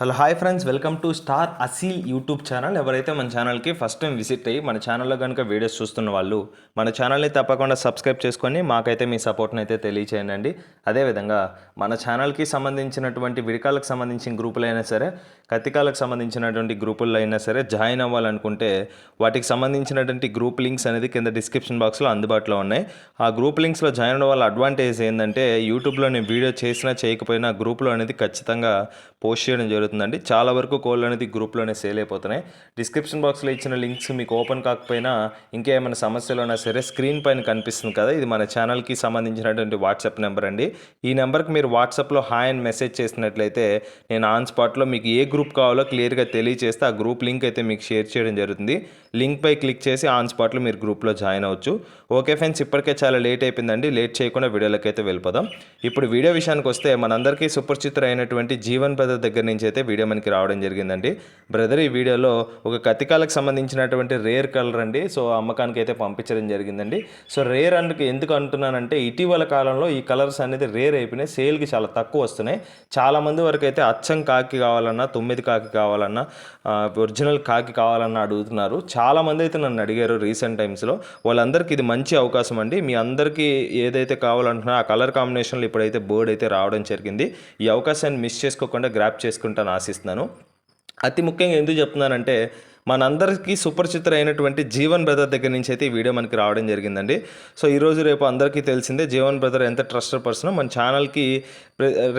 Hello hi friends welcome to star Aseel YouTube channel. ఎవరైతే మన ఛానల్కి ఫస్ట్ టైం విజిట్ అయ్యి మన ఛానల్లో కనుక వీడియోస్ చూస్తున్న వాళ్ళు మన ఛానల్ని తప్పకుండా సబ్స్క్రైబ్ చేసుకొని మాకైతే మీ సపోర్ట్ని అయితే తెలియచేయండి అదేవిధంగా మన ఛానల్కి సంబంధించినటువంటి విడికాలకు సంబంధించిన గ్రూపులైనా సరే కతికాలకు సంబంధించినటువంటి గ్రూపుల్లో అయినా సరే జాయిన్ అవ్వాలనుకుంటే వాటికి సంబంధించినటువంటి గ్రూప్ లింక్స్ అనేది కింద డిస్క్రిప్షన్ బాక్స్లో అందుబాటులో ఉన్నాయి. ఆ గ్రూప్ లింక్స్లో జాయిన్ అవ్వడం వల్ల అడ్వాంటేజ్ ఏంటంటే యూట్యూబ్లో నేను వీడియో చేసినా చేయకపోయినా గ్రూప్లో అనేది ఖచ్చితంగా పోస్ట్ చేయడం జరుగుతుంది. జరుగుతుందండి. చాలా వరకు కోళ్ళు అనేది గ్రూప్లోనే సేల్ అయిపోతున్నాయి. డిస్క్రిప్షన్ బాక్స్లో ఇచ్చిన లింక్స్ మీకు ఓపెన్ కాకపోయినా ఇంకా ఏమైనా సమస్యలు ఉన్నా సరే స్క్రీన్ పైన కనిపిస్తుంది కదా. ఇది మన ఛానల్కి సంబంధించినటువంటి వాట్సాప్ నెంబర్ అండి. ఈ నెంబర్కి మీరు వాట్సాప్లో హాయ్ అని మెసేజ్ చేసినట్లయితే నేను ఆన్ స్పాట్లో మీకు ఏ గ్రూప్ కావాలో క్లియర్గా తెలియజేస్తే ఆ గ్రూప్ లింక్ అయితే మీకు షేర్ చేయడం జరుగుతుంది. లింక్ పై క్లిక్ చేసి ఆన్ స్పాట్లో మీరు గ్రూప్లో జాయిన్ అవ్వచ్చు. ఓకే ఫ్రెండ్స్ ఇప్పటికే చాలా లేట్ అయిపోయిందండి. లేట్ చేయకుండా వీడియోలోకి అయితే వెళ్ళిపోదాం. ఇప్పుడు వీడియో విషయానికి వస్తే మనందరికీ సుపరిచితులు అయినటువంటి జీవన్ బ్రదర్ దగ్గర నుంచి అయితే వీడియో మనకి రావడం జరిగిందండి. బ్రదర్ ఈ వీడియోలో ఒక కతికాలకు సంబంధించినటువంటి రేర్ కలర్ అండి. సో అమ్మకానికి అయితే పంపించడం జరిగిందండి. సో రేర్ అందుకు ఎందుకు అంటున్నానంటే ఇటీవల కాలంలో ఈ కలర్స్ అనేది రేర్ అయిపోయినాయి. సేల్కి చాలా తక్కువ వస్తున్నాయి. చాలా మంది వరకు అయితే అచ్చం కాకి కావాలన్నా తొమ్మిది కాకి కావాలన్నా ఒరిజినల్ కాకి కావాలన్నా అడుగుతున్నారు. చాలా మంది అయితే నన్ను అడిగారు రీసెంట్ టైమ్స్లో. వాళ్ళందరికీ ఇది మంచి అవకాశం అండి. మీ అందరికీ ఏదైతే కావాలంటున్నా ఆ కలర్ కాంబినేషన్లో ఇప్పుడైతే బర్డ్ అయితే రావడం జరిగింది. ఈ అవకాశాన్ని మిస్ చేసుకోకుండా గ్రాప్ చేసుకుంటాను. ఆశిస్తున్నాను. అతి ముఖ్యంగా ఎందుకు చెప్తున్నానంటే మనందరికీ సుపరిచితులైనటువంటి జీవన్ బ్రదర్ దగ్గర నుంచి అయితే ఈ వీడియో మనకి రావడం జరిగిందండి. సో ఈరోజు రేపు అందరికీ తెలిసిందే జీవన్ బ్రదర్ ఎంత ట్రస్ట్ పర్సన్. మన ఛానల్కి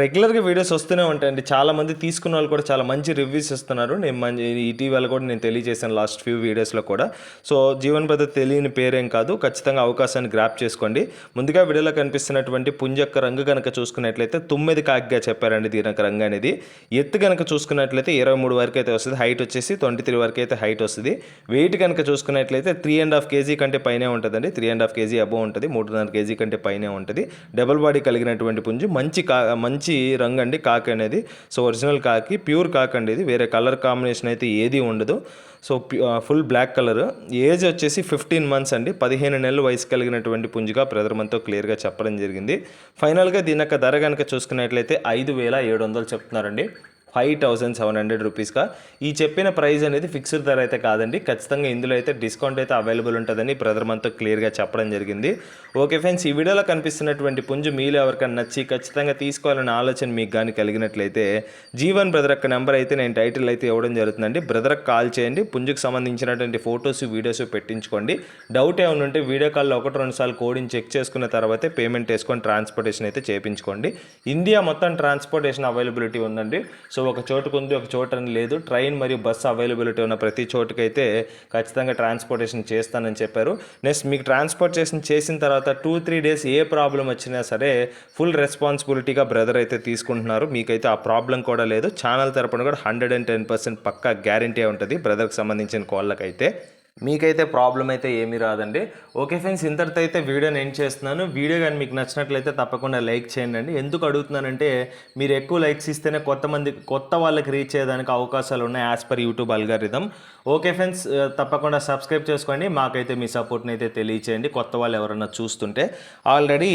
రెగ్యులర్గా వీడియోస్ వస్తూనే ఉంటాయండి. చాలామంది తీసుకున్న వాళ్ళు కూడా చాలా మంచి రివ్యూస్ ఇస్తున్నారు. నేను మంచి ఇటీవల కూడా నేను తెలియజేశాను లాస్ట్ ఫ్యూ వీడియోస్లో కూడా. సో జీవన్ బ్రదర్ తెలియని పేరేం కాదు. ఖచ్చితంగా అవకాశాన్ని గ్రాప్ చేసుకోండి. ముందుగా వీడియోలో కనిపిస్తున్నటువంటి పుంజక్క రంగు కనుక చూసుకున్నట్లయితే తొమ్మిది కాకిగా చెప్పారండి. దీని యొక్క రంగు అనేది ఎత్తు కనుక చూసుకున్నట్లయితే ఇరవై మూడు వరకు అయితే వస్తుంది. హైట్ వచ్చేసి ట్వంటీ త్రీ వరకు అయితే హైట్ వస్తుంది. వెయిట్ కనుక చూసుకున్నట్లయితే త్రీ అండ్ హాఫ్ కేజీ కంటే పైనే ఉంటుందండి. Three and half KG above ఉంటుంది. మూడున్నర కేజీ కంటే పైనే ఉంటుంది. డబుల్ బాడీ కలిగినటువంటి పుంజు మంచి కా మంచి రంగు అండి కాకి అనేది. సో ఒరిజినల్ కాకి ప్యూర్ కాకి అండి ఇది. వేరే కలర్ కాంబినేషన్ అయితే ఏది ఉండదు. So full black colour age వచ్చేసి ఫిఫ్టీన్ మంత్స్ అండి. పదిహేను నెలలు వయసు కలిగినటువంటి పుంజుగా బ్రదర్ మనతో క్లియర్గా చెప్పడం జరిగింది. ఫైనల్గా దీని యొక్క ధర కనుక చూసుకున్నట్లయితే ఐదు వేల ఏడు వందలు చెప్తున్నారండి. ఫైవ్ థౌసండ్ సెవెన్ హండ్రెడ్ రూపీస్గా. ఈ చెప్పిన ప్రైస్ అనేది ఫిక్స్డ్ ధర అయితే కాదండి. ఖచ్చితంగా ఇందులో అయితే డిస్కౌంట్ అయితే అవైలబుల్ ఉంటుందని బ్రదర్ మనతో క్లియర్గా చెప్పడం జరిగింది. ఓకే ఫ్రెండ్స్ ఈ వీడియోలో కనిపిస్తున్నటువంటి పుంజు మీలో ఎవరికైనా నచ్చి ఖచ్చితంగా తీసుకోవాలనే ఆలోచన మీకు కానీ కలిగినట్లయితే జీవన్ బ్రదర్ యొక్క నెంబర్ అయితే నేను టైటిల్ అయితే ఇవ్వడం జరుగుతుందండి. బ్రదర్కి కాల్ చేయండి. పుంజుకు సంబంధించినటువంటి ఫొటోస్ వీడియోస్ పెట్టించుకోండి. డౌట్ ఏమైనా ఉంటే వీడియో కాల్లో ఒకటి రెండు సార్లు కోడింగ్ చెక్ చేసుకున్న తర్వాతే పేమెంట్ వేసుకొని ట్రాన్స్పోర్టేషన్ అయితే చేయించుకోండి ఇండియా మొత్తం ట్రాన్స్పోర్టేషన్ అవైలబిలిటీ ఉందండి. సో సో ఒక చోటుకు ఉంది ఒక చోట అని లేదు. ట్రైన్ మరియు బస్సు అవైలబిలిటీ ఉన్న ప్రతి చోటుకైతే ఖచ్చితంగా ట్రాన్స్పోర్టేషన్ చేస్తానని చెప్పారు. నెక్స్ట్ మీకు ట్రాన్స్పోర్టేషన్ చేసిన తర్వాత టూ త్రీ డేస్ ఏ ప్రాబ్లం వచ్చినా సరే ఫుల్ రెస్పాన్సిబిలిటీగా బ్రదర్ అయితే తీసుకుంటున్నారు. మీకైతే ఆ ప్రాబ్లం కూడా లేదు. ఛానల్ తరపున కూడా హండ్రెడ్ అండ్ టెన్ పర్సెంట్ పక్కా గ్యారంటీ ఉంటుంది. బ్రదర్కి సంబంధించిన కోళ్ళకైతే మీకైతే ప్రాబ్లం అయితే ఏమీ రాదండి. ఓకే ఫ్రెండ్స్ ఇంతటితో అయితే వీడియోని ఎండ్ చేస్తున్నాను. వీడియో కానీ మీకు నచ్చినట్లయితే తప్పకుండా లైక్ చేయండి అండి. ఎందుకు అడుగుతున్నానంటే మీరు ఎక్కువ లైక్స్ ఇస్తేనే కొత్త మంది కొత్త వాళ్ళకి రీచ్ అయ్యేదానికి అవకాశాలు ఉన్నాయి as per YouTube algorithm. Okay friends తప్పకుండా సబ్స్క్రైబ్ చేసుకోండి. మాకైతే మీ సపోర్ట్ని అయితే తెలియచేయండి కొత్త వాళ్ళు ఎవరన్నా చూస్తుంటే. ఆల్రెడీ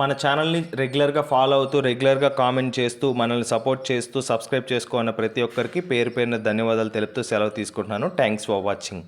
మన ఛానల్ని రెగ్యులర్గా ఫాలో అవుతూ రెగ్యులర్గా కామెంట్ చేస్తూ మనల్ని సపోర్ట్ చేస్తూ సబ్స్క్రైబ్ చేసుకోన్న ప్రతి ఒక్కరికి పేరు పేరున ధన్యవాదాలు తెలుపుతూ సెలవు తీసుకుంటున్నాను. Thanks for watching.